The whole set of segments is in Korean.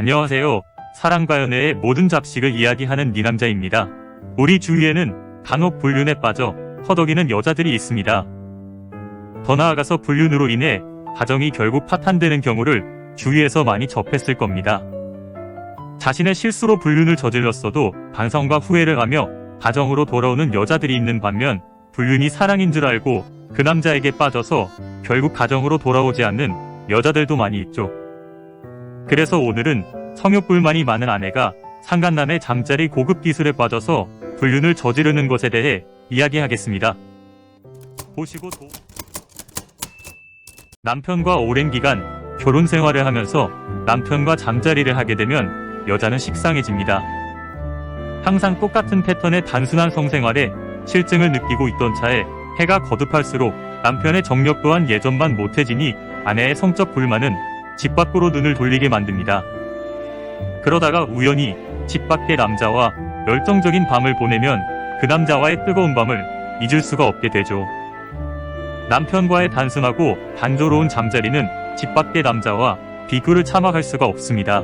안녕하세요. 사랑과 연애의 모든 잡식을 이야기하는 니남자입니다. 우리 주위에는 간혹 불륜에 빠져 허덕이는 여자들이 있습니다. 더 나아가서 불륜으로 인해 가정이 결국 파탄되는 경우를 주위에서 많이 접했을 겁니다. 자신의 실수로 불륜을 저질렀어도 반성과 후회를 하며 가정으로 돌아오는 여자들이 있는 반면 불륜이 사랑인 줄 알고 그 남자에게 빠져서 결국 가정으로 돌아오지 않는 여자들도 많이 있죠. 그래서 오늘은 성욕불만이 많은 아내가 상간남의 잠자리 고급 기술에 빠져서 불륜을 저지르는 것에 대해 이야기하겠습니다. 보시고 도... 남편과 오랜 기간 결혼 생활을 하면서 남편과 잠자리를 하게 되면 여자는 식상해집니다. 항상 똑같은 패턴의 단순한 성생활에 실증을 느끼고 있던 차에 해가 거듭할수록 남편의 정력 또한 예전만 못해지니 아내의 성적 불만은 집 밖으로 눈을 돌리게 만듭니다. 그러다가 우연히 집 밖의 남자와 열정적인 밤을 보내면 그 남자와의 뜨거운 밤을 잊을 수가 없게 되죠. 남편과의 단순하고 단조로운 잠자리는 집 밖의 남자와 비교를 참아갈 수가 없습니다.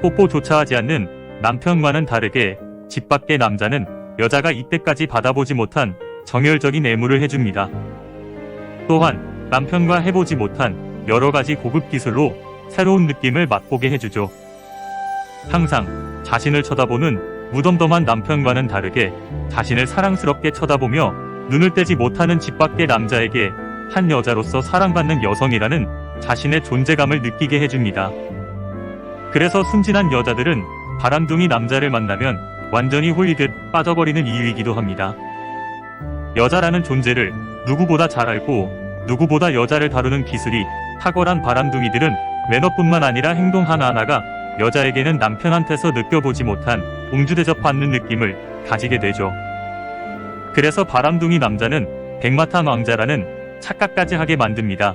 뽀뽀조차 하지 않는 남편과는 다르게 집 밖의 남자는 여자가 이때까지 받아보지 못한 정열적인 애무를 해줍니다. 또한 남편과 해보지 못한 여러 가지 고급 기술로 새로운 느낌을 맛보게 해주죠. 항상 자신을 쳐다보는 무덤덤한 남편과는 다르게 자신을 사랑스럽게 쳐다보며 눈을 떼지 못하는 집 밖의 남자에게 한 여자로서 사랑받는 여성이라는 자신의 존재감을 느끼게 해줍니다. 그래서 순진한 여자들은 바람둥이 남자를 만나면 완전히 홀리듯 빠져버리는 이유이기도 합니다. 여자라는 존재를 누구보다 잘 알고 누구보다 여자를 다루는 기술이 탁월한 바람둥이들은 매너뿐만 아니라 행동 하나하나가 여자에게는 남편한테서 느껴보지 못한 공주 대접받는 느낌을 가지게 되죠. 그래서 바람둥이 남자는 백마탄 왕자라는 착각까지 하게 만듭니다.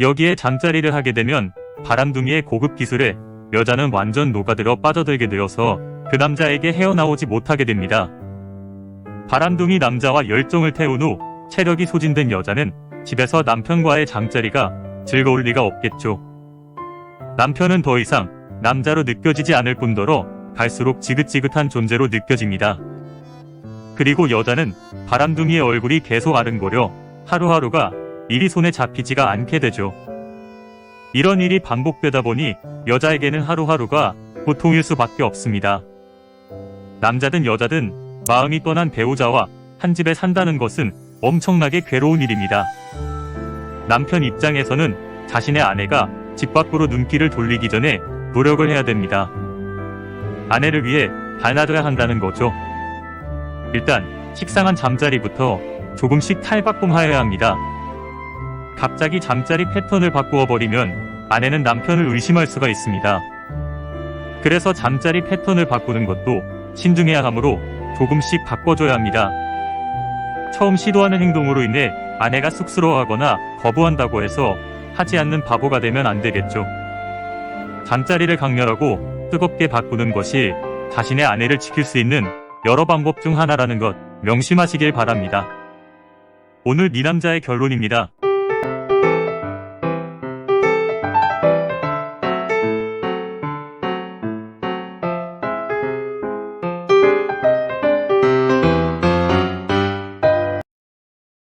여기에 잠자리를 하게 되면 바람둥이의 고급 기술에 여자는 완전 녹아들어 빠져들게 되어서 그 남자에게 헤어나오지 못하게 됩니다. 바람둥이 남자와 열정을 태운 후 체력이 소진된 여자는 집에서 남편과의 잠자리가 즐거울 리가 없겠죠. 남편은 더 이상 남자로 느껴지지 않을 뿐더러 갈수록 지긋지긋한 존재로 느껴집니다. 그리고 여자는 바람둥이의 얼굴이 계속 아른거려 하루하루가 일이 손에 잡히지가 않게 되죠. 이런 일이 반복되다 보니 여자에게는 하루하루가 고통일 수밖에 없습니다. 남자든 여자든 마음이 떠난 배우자와 한 집에 산다는 것은 엄청나게 괴로운 일입니다. 남편 입장에서는 자신의 아내가 집 밖으로 눈길을 돌리기 전에 노력을 해야 됩니다. 아내를 위해 달라져야 한다는 거죠. 일단 식상한 잠자리부터 조금씩 탈바꿈하여야 합니다. 갑자기 잠자리 패턴을 바꾸어 버리면 아내는 남편을 의심할 수가 있습니다. 그래서 잠자리 패턴을 바꾸는 것도 신중해야 하므로 조금씩 바꿔줘야 합니다. 처음 시도하는 행동으로 인해 아내가 쑥스러워하거나 거부한다고 해서 하지 않는 바보가 되면 안 되겠죠. 잠자리를 강렬하고 뜨겁게 바꾸는 것이 자신의 아내를 지킬 수 있는 여러 방법 중 하나라는 것 명심하시길 바랍니다. 오늘 네 남자의 결론입니다.